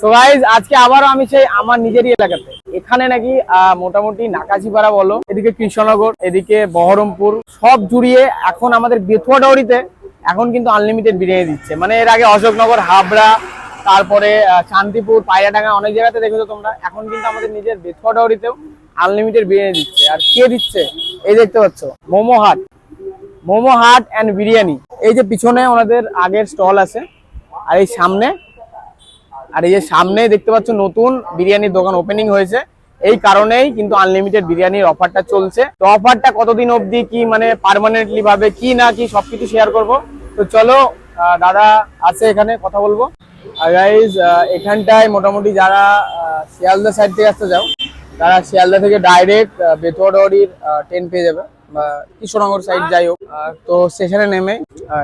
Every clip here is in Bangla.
সো গাইজ আজকে আবারও আমি সেই আমার নিজেরই এলাকাতে। এখানে নাকি মোটামুটি নাকাশিপাড়া বলো, এদিকে কৃষ্ণনগর, এদিকে বহরমপুর, সব জুড়িয়ে এখন আমাদের বেথুয়া ডাউরিতে এখন কিন্তু আনলিমিটেড বিরিয়ানি দিচ্ছে। মানে এর আগে অশোকনগর, হাবড়া, তারপরে শান্তিপুর পায়রাডাঙ্গা অনেক জায়গাতে দেখেছ তোমরা। এখন কিন্তু আমাদের নিজের বেথুয়া ডাউরিতেও আনলিমিটেড বিরিয়ানি দিচ্ছে। আর কে দিচ্ছে? এই দেখতে পাচ্ছ, মোমো হাট। মোমো হাট অ্যান্ড বিরিয়ানি। এই যে পিছনে ওনাদের আগের স্টল আছে, আর এই সামনে আর এই যে সামনে দেখতে পাচ্ছ নতুন বিরিয়ানির দোকান ওপেনিং হয়েছে। এই কারণেই কিন্তু আনলিমিটেড বিরিয়ানির অফারটা চলছে। তো অফারটা কতদিন অবধি, কি মানে পার্মানেন্টলি ভাবে, কি না কি সবকিছু শেয়ার করব? তো চলো দাদা আছে এখানে, কথা বলব। আর গাইজ এখানটায় মোটামুটি যারা শিয়ালদা সাইড থেকে আসতে যাও তারা শিয়ালদা থেকে ডাইরেক্ট বেথুয়াডাউরির ট্রেন পেয়ে যাবে। বা কৃষ্ণনগর সাইড যাই হোক তো স্টেশনে নেমে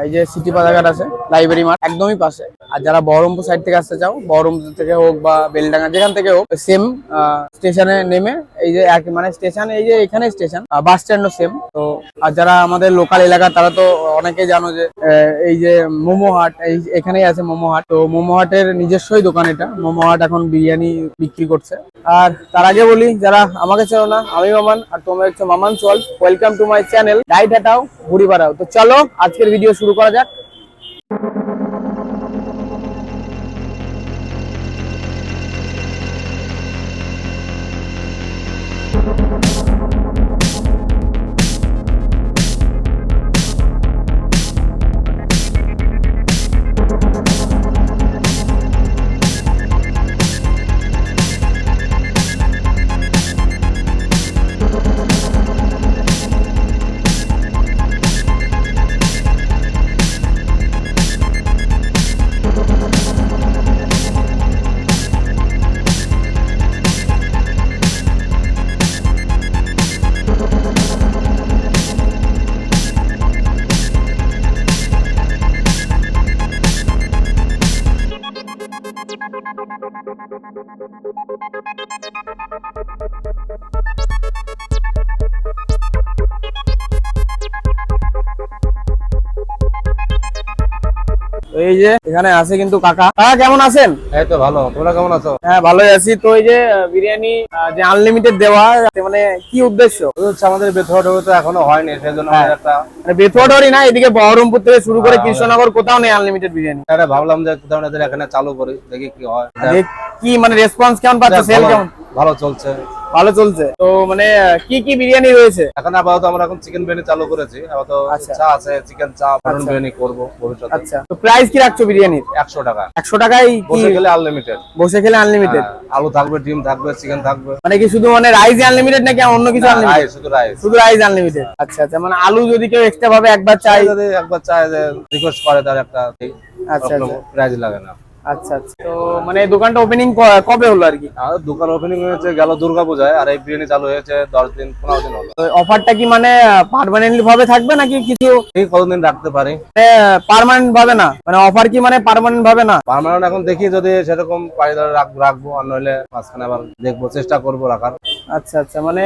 এই যে সিটি বাজারঘাট আছে লাইব্রেরি মাঠ, একদমই পাশে। আর যারা বহরমপুর সাইড থেকে আসতে চাও, বহরমপুর থেকে হোক বা বেলডাঙ্গা, যেখান থেকে হোক সেম স্টেশনে নেমে, এই যে এক মানে স্টেশন এই যে এখানে স্টেশন বাস স্ট্যান্ডও সেম তো, আর যারা আমাদের লোকাল এলাকা, তারা তো অনেকেই জানো যে এই যে মোমো হাট, এই এখানেই আছে মোমো হাট। তো মোমো হাটের নিজস্বই দোকান এটা। মোমো হাট এখন বিরিয়ানি বিক্রি করছে। আর তার আগে বলি, যারা আমাকে চেনো না, আমি মামান, আর তোমরা হচ্ছে মামান চল ওয়েলকাম টু মাই চ্যানেল ডাইট হাটাও ঘুরি বাড়াও তো চলো আজকের ভিডিও শুরু করা যাক। Thank you. তো এই যে এখানে আছে কিন্তু কাকা। কাকা কেমন আছেন? এই তো ভালো। তোমরা কেমন আছো? হ্যাঁ ভালোই আছি। তো এই যে বিরিয়ানি যে আনলিমিটেড দেওয়া মানে কি উদ্দেশ্য? হচ্ছে আমাদের বেথুয়া তো এখনও হয়নি সেই জন্য হ্যাঁ। একটা মানে না এদিকে বহরমপুর থেকে শুরু করে কৃষ্ণনগর কোথাও নেই আনলিমিটেড বিরিয়ানি। ভাবলাম যে কোথাও না এখানে চালু করি দেখি কি হয়। কি মানে রেসপন্স কেমন পাচ্ছে? সেল কেমন? ভালো চলছে। ভালো চলছে। তো মানে কি কি বিরিয়ানি রয়েছে? এখন আপাতত আমরা এখন চিকেন বিরিয়ানি চালু করেছি। আপাতত আচ্ছা। চা আছে চিকেন চা মটন বিরিয়ানি করব ভবিষ্যতে। আচ্ছা। তো প্রাইস কি রাখছো বিরিয়ানির? একশো টাকা। একশো টাকায় বসে গেলে আনলিমিটেড বসে খেলে আনলিমিটেড আলু থাকবে ডিম থাকবে চিকেন থাকবে। মানে কি শুধু মানে রাইস আনলিমিটেড নাকি অন্য কিছু আনলিমিটেড শুধু রাইস শুধু রাইস আনলিমিটেড আচ্ছা আচ্ছা। মানে আলু যদি কেউ এক্সট্রা ভাবে একবার চাই যদি একবার চায় যে রিকোয়েস্ট করে তার একটা আচ্ছা আচ্ছা। প্রাইজ লাগে না। আচ্ছা আচ্ছা। তো মানে দোকানটা ওপেনিং কবে হলো আর কি? দোকান ওপেনিং হয়েছে গেল দুর্গা পূজায় আর এই বিরিয়ানি চালু হয়েছে দশ দিন পনেরো দিন হলো। অফারটা কি মানে পার্মানেন্টলি ভাবে থাকবে নাকি কিছু? কতদিন রাখতে পারি? পার্মানেন্ট ভাবে না। মানে অফার কি মানে পার্মানেন্ট ভাবে না? পার্মানেন্ট এখন দেখি যদি সেরকম তাহলে রাখব আর নইলে মাঝখানে আবার দেখব চেষ্টা করব রাখার। আচ্ছা আচ্ছা মানে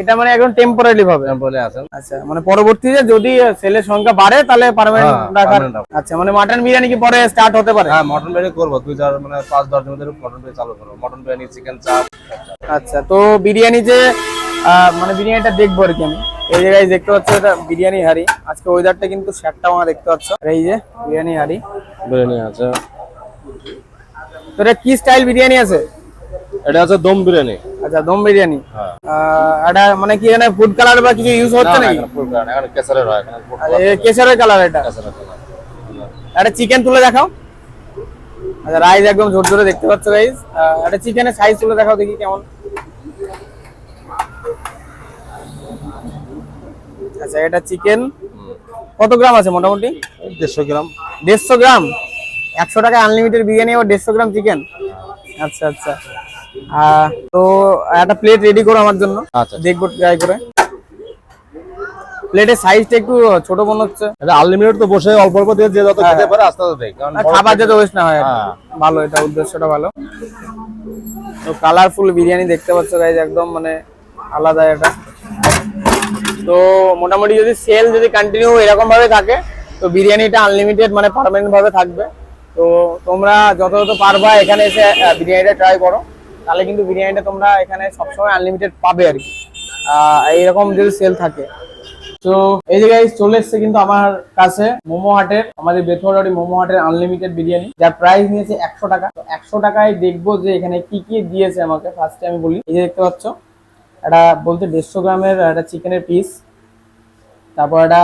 এটা মানে একদম টেম্পোরারি ভাবে। বলে আছেন আচ্ছা মানে পরবর্তীতে যদি সেলের সংখ্যা বাড়ে তাহলে পার্মানেন্ট হ্যাঁ, রাখার আচ্ছা মানে মাটন বিরিয়ানি কি পরে স্টার্ট হতে পারে? হ্যাঁ মটন বিরিয়ানি করব। দুই চার মানে পাঁচ দশ দিনের মটন বিরিয়ানি চালু করব। মটন বিরিয়ানি চিকেন চাপ। আচ্ছা তো বিরিয়ানি যে মানে বিরিয়ানিটা দেখব আর কি আমি। এই জায়গায় দেখতে পাচ্ছ এটা বিরিয়ানি হাড়ি। আজকে ওয়েদারটা কিন্তু শ্যাকটা আমার দেখতে পাচ্ছ। এই যে বিরিয়ানি হাড়ি। বিরিয়ানি আছে। তো এটা কি স্টাইল বিরিয়ানি আছে? এটা আছে দম বিরিয়ানি। আচ্ছা দম বিরিয়ানি। হ্যাঁ। আহ, এটা মানে কি এখানে ফুড কালার বা কিছু ইউজ হচ্ছে নাকি? এখানে কেসারের হয় আর এ কেশরের কালার এটা? কেসারের। একটা চিকেন তুলে দেখাও। আচ্ছা রাইস একদম ঝোর ঝোরে দেখতে পাচ্ছ রাইস একটা চিকেনের সাইজ তুলে দেখাও দেখি কেমন। আচ্ছা এটা চিকেন কত গ্রাম আছে মোটামুটি? দেড়শো গ্রাম। দেড়শো গ্রাম? একশো টাকা আনলিমিটেড বিরিয়ানি আবার দেড়শো গ্রাম চিকেন আচ্ছা আচ্ছা। আহ, তো একটা প্লেট রেডি করো আমার জন্য। আচ্ছা দেখব ট্রাই করে। প্লেটের সাইজটা একটু ছোট মনে হচ্ছে। এটা আনলিমিটেড তো বসে অল্প অল্প দিয়ে যে যত হ্যাঁ, খেতে পারে আস্তে আস্তে দেয় কারণ খাবার যাতে ওয়েস্ট না হয়। হ্যাঁ। ভালো এটা উদ্দেশ্যটা ভালো। তো কালারফুল বিরিয়ানি দেখতে পাচ্ছ গাইজ একদম মানে আলাদা এটা। তো মোটামুটি যদি সেল যদি কন্টিনিউ এরকম ভাবে থাকে তো বিরিয়ানিটা আনলিমিটেড মানে পার্মানেন্ট ভাবে থাকবে। তো তোমরা যত যত পারবা এখানে এসে বিরিয়ানিটা ট্রাই করো। তাহলে কিন্তু বিরিয়ানিটা তোমরা এখানে সবসময় আনলিমিটেড পাবে আর কি। এইরকম যদি সেল থাকে। তো এই জায়গায় চলে এসছে কিন্তু আমার কাছে মোমো হাটের, আমাদের বেথুয়ারি মোমো হাটের আনলিমিটেড বিরিয়ানি। যার প্রাইস নিয়েছে একশো টাকা। তো একশো টাকায় দেখব যে এখানে কি কি দিয়েছে আমাকে। ফার্স্টে আমি বলি, এই যে দেখতে পাচ্ছ, একটা বলতে দেড়শো গ্রামের একটা চিকেনের পিস তারপর একটা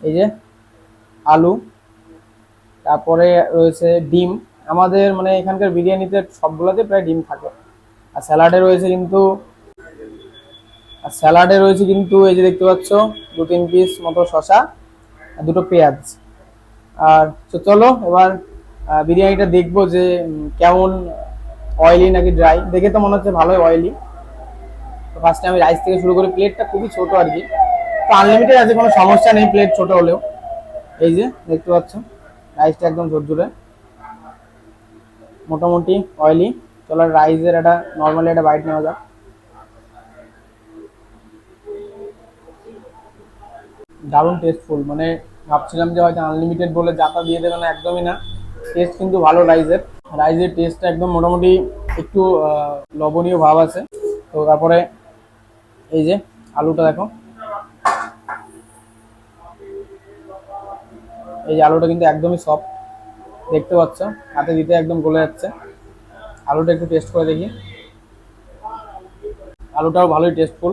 এই যে আলু, তারপরে রয়েছে ডিম আমাদের মানে এখানকার বিরিয়ানিতে সবগুলোতে প্রায় ডিম থাকে। আর স্যালাডে রয়েছে কিন্তু, আর স্যালাডে রয়েছে কিন্তু এই যে দেখতে পাচ্ছ, দু তিন পিস মতো শশা আর দুটো পেঁয়াজ। আর চলো এবার বিরিয়ানিটা দেখব যে কেমন অয়েলি নাকি ড্রাই দেখে তো মনে হচ্ছে ভালোই অয়েলি তো ফার্স্টে আমি রাইস থেকে শুরু করি প্লেটটা খুবই ছোট আর কি। তো আনলিমিটেড আছে, কোনো সমস্যা নেই প্লেট ছোট হলেও। এই যে, দেখতে পাচ্ছ রাইসটা একদম ঝরঝরে। মোটামুটি অয়েলি চলো রাইসের একটা নর্মালি একটা বাইট নেওয়া যাক। দারুণ টেস্টফুল মানে ভাবছিলাম যে হয়তো আনলিমিটেড বলে যাতা দিয়ে দেবে না, একদমই না। টেস্ট কিন্তু ভালো রাইসের রাইসের টেস্টটা একদম মোটামুটি একটু লবণীয় ভাব আছে। তো তারপরে এই যে আলুটা দেখো। এই যে আলুটা কিন্তু একদমই সফট দেখতে পাচ্ছ, হাতে দিতে একদম গলে যাচ্ছে। আলুটা একটু টেস্ট করে দেখি। আলুটাও ভালোই টেস্টফুল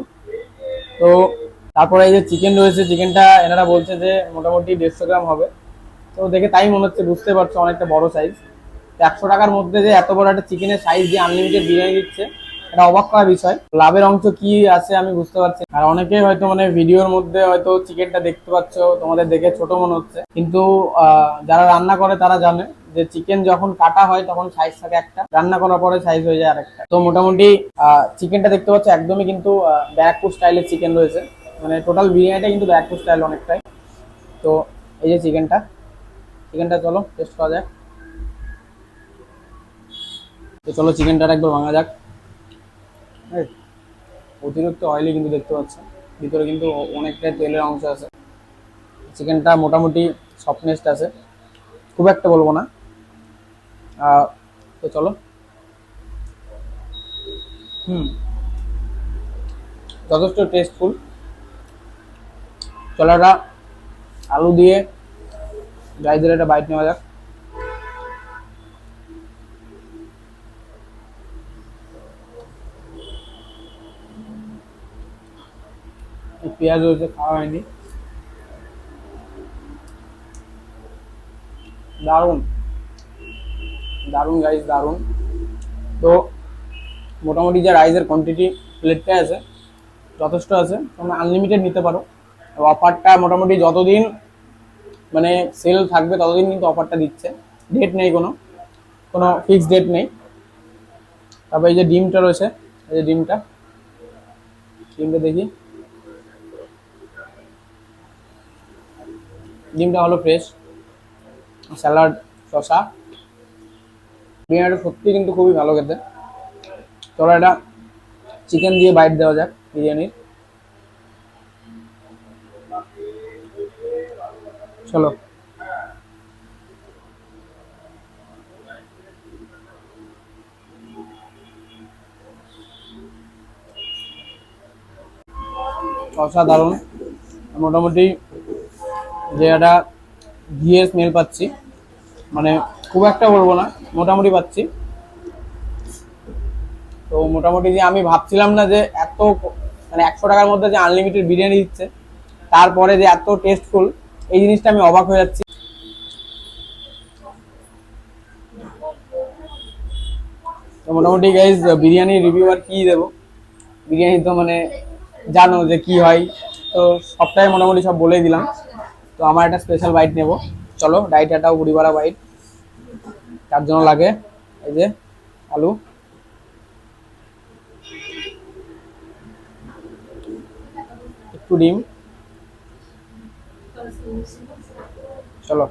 তো তারপরে এই যে চিকেন রয়েছে চিকেনটা এনারা বলছে যে মোটামুটি দেড়শো গ্রাম হবে। তো দেখে তাই মনে হচ্ছে, বুঝতে পারছ অনেকটা বড় সাইজ একশো টাকার মধ্যে যে এত বড় একটা চিকেনের সাইজ দিয়ে আনলিমিটেড বিরিয়ানি দিচ্ছে এটা অবাক করার বিষয়। লাভের অংশ কি আছে আমি বুঝতে পারছি আর অনেকেই হয়তো মানে ভিডিওর মধ্যে হয়তো চিকেনটা দেখতে পাচ্ছ, তোমাদের দেখে ছোট মনে হচ্ছে। কিন্তু যারা রান্না করে তারা জানে যে চিকেন যখন কাটা হয় তখন সাইজ থাকে একটা। রান্না করার পরে সাইজ হয়ে যায় আরেকটা। তো মোটামুটি চিকেনটা দেখতে পাচ্ছ একদমই কিন্তু ব্যারাকপুর স্টাইলের চিকেন রয়েছে। মানে টোটাল বিরিয়ানিটা কিন্তু ব্যারাকপুর স্টাইল অনেকটাই। তো এই যে চিকেনটা চিকেনটা চলো টেস্ট করা যাক। তো চলো, চিকেনটা একবার ভাঙা যাক। এই, অতিরিক্ত অয়েলি কিন্তু দেখতে পাচ্ছ ভিতরে কিন্তু অনেকটাই তেলের অংশ আছে। চিকেনটা মোটামুটি সফটনেসটা আছে। খুব একটা বলব না। তো চলো। হুম। যথেষ্ট টেস্টফুল চলাটা আলু দিয়ে রাইসের একটা বাইট নেওয়া যাক। পেঁয়াজ রয়েছে খাওয়া হয়নি। দারুণ। দারুণ গাইস দারুণ। তো মোটামুটি যে রাইসের কোয়ান্টিটি প্লেটটা আছে, যথেষ্ট আছে। তোমরা আনলিমিটেড নিতে পারো। অফারটা মোটামুটি যতদিন মানে সেল থাকবে, ততদিন কিন্তু অফারটা দিচ্ছে। ডেট নেই কোনো। কোনো ফিক্সড ডেট নেই। তারপর এই যে ডিমটা রয়েছে, এই যে ডিমটা। ডিমটা দেখি। ডিমটা হলো ফ্রেশ স্যালাড, শসা। বিরিয়ানিটা সত্যি কিন্তু খুবই ভালো খেতে। চলো এটা চিকেন দিয়ে বাইট দেওয়া যাক বিরিয়ানির। চলো। অসাধারণ মোটামুটি যে একটা ঘিয়ের স্মেল পাচ্ছি। মানে খুব একটা বলব না, মোটামুটি পাচ্ছি। তো মোটামুটি যে আমি ভাবছিলাম না যে এত মানে একশো টাকার মধ্যে যে আনলিমিটেড বিরিয়ানি দিচ্ছে, তারপরে যে এত টেস্টফুল এই জিনিসটা আমি অবাক হয়ে যাচ্ছি। তো মোটামুটি গাইজ বিরিয়ানির রিভিউ আর কী দেবো? বিরিয়ানি তো মানে জানো যে কি হয়, তো সবটাই মোটামুটি সব বলেই দিলাম। তো আমার একটা স্পেশাল বাইট নেব। চলো ডাইট এটাও বুড়ি পাড়া বাইট তার জন্য লাগে, এই যে, আলু। একটু ডিম। চলো।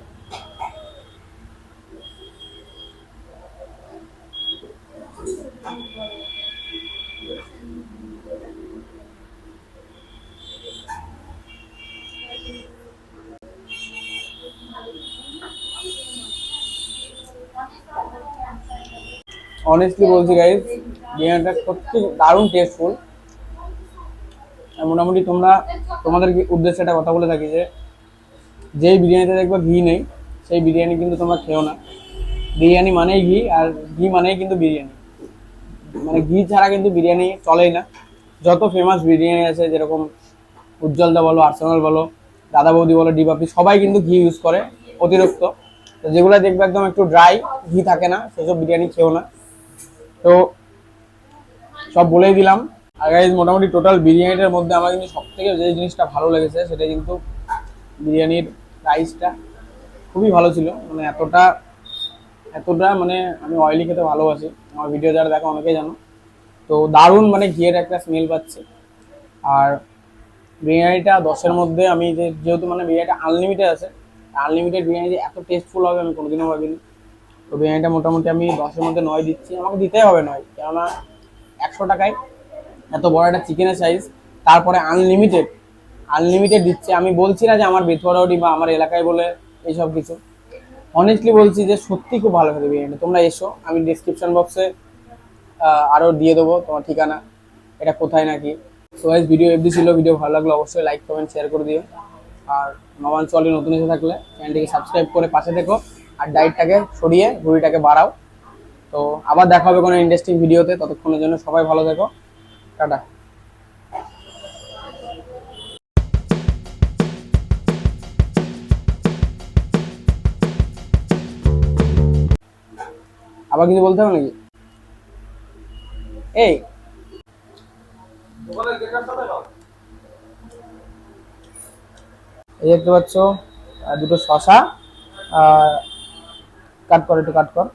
অনেস্টলি বলছি গাইজ বিরিয়ানিটা সত্যি দারুণ টেস্টফুল মোটামুটি তোমরা, তোমাদের উদ্দেশ্যে একটা কথা বলে থাকি যে, যেই বিরিয়ানিতে দেখবে ঘি নেই, সেই বিরিয়ানি কিন্তু তোমরা খেও না। বিরিয়ানি মানেই ঘি, আর ঘি মানেই কিন্তু বিরিয়ানি। মানে ঘি ছাড়া কিন্তু বিরিয়ানি চলেই না। যত ফেমাস বিরিয়ানি আছে, যেরকম উজ্জ্বলদা বলো, আর্সেনাল বলো, দাদা বৌদি বলো ডিবাপি সবাই কিন্তু ঘি ইউজ করে অতিরিক্ত। তো যেগুলো দেখবে একদম একটু ড্রাই ঘি থাকে না, সেসব বিরিয়ানি খেও না। তো সব বলেই দিলাম। আর মোটামুটি টোটাল বিরিয়ানিটার মধ্যে আমার কিন্তু সব থেকে যে জিনিসটা ভালো লেগেছে, সেটা কিন্তু বিরিয়ানির রাইসটা খুবই ভালো ছিল। মানে এতটা এতটা মানে আমি অয়েলি খেতে ভালোবাসি। আমার ভিডিও যারা দেখো অনেকেই জানো। তো দারুণ মানে ঘিয়ের একটা স্মেল পাচ্ছে। আর বিরিয়ানিটা দশের মধ্যে আমি যে, যেহেতু মানে বিরিয়ানিটা আনলিমিটেড আছে আনলিমিটেড বিরিয়ানি এত টেস্টফুল হবে আমি কোনোদিনও ভাবিনি। তো বিরিয়ানিটা মোটামুটি আমি দশের মধ্যে নয় দিচ্ছি। আমাকে দিতেই হবে নয়, কেননা একশো টাকায় এত বড় একটা চিকেনের সাইজ তারপরে আনলিমিটেড আনলিমিটেড দিচ্ছে। আমি বলছি না যে আমার বেথুয়ারি বা আমার এলাকায় বলে এইসব কিছু। অনেস্টলি বলছি যে সত্যি খুব ভালো খেতে বিরিয়ানি তোমরা এসো, আমি ডিসক্রিপশন বক্সে আরও দিয়ে দেবো তোমার ঠিকানা, এটা কোথায় নাকি। সো গাইজ ভিডিও এফডি ছিল ভিডিও ভালো লাগলে অবশ্যই লাইক কমেন্ট শেয়ার করে দিও। আর নবান চলে নতুন এসে থাকলে চ্যানেলটিকে সাবস্ক্রাইব করে পাশে থেকো। আর ডাইটটাকে সরিয়ে ঘুড়িটাকে বাড়াও। তো আবার দেখা হবে কোনো ইন্টারেস্টিং ভিডিওতে ততক্ষণের জন্য সবাই ভালো থেকো। টাটা। আবার কিছু বলতে হবে নাকি? এই। দেখতে পাচ্ছ দুটো শশা কাট কর একটু কাট কর।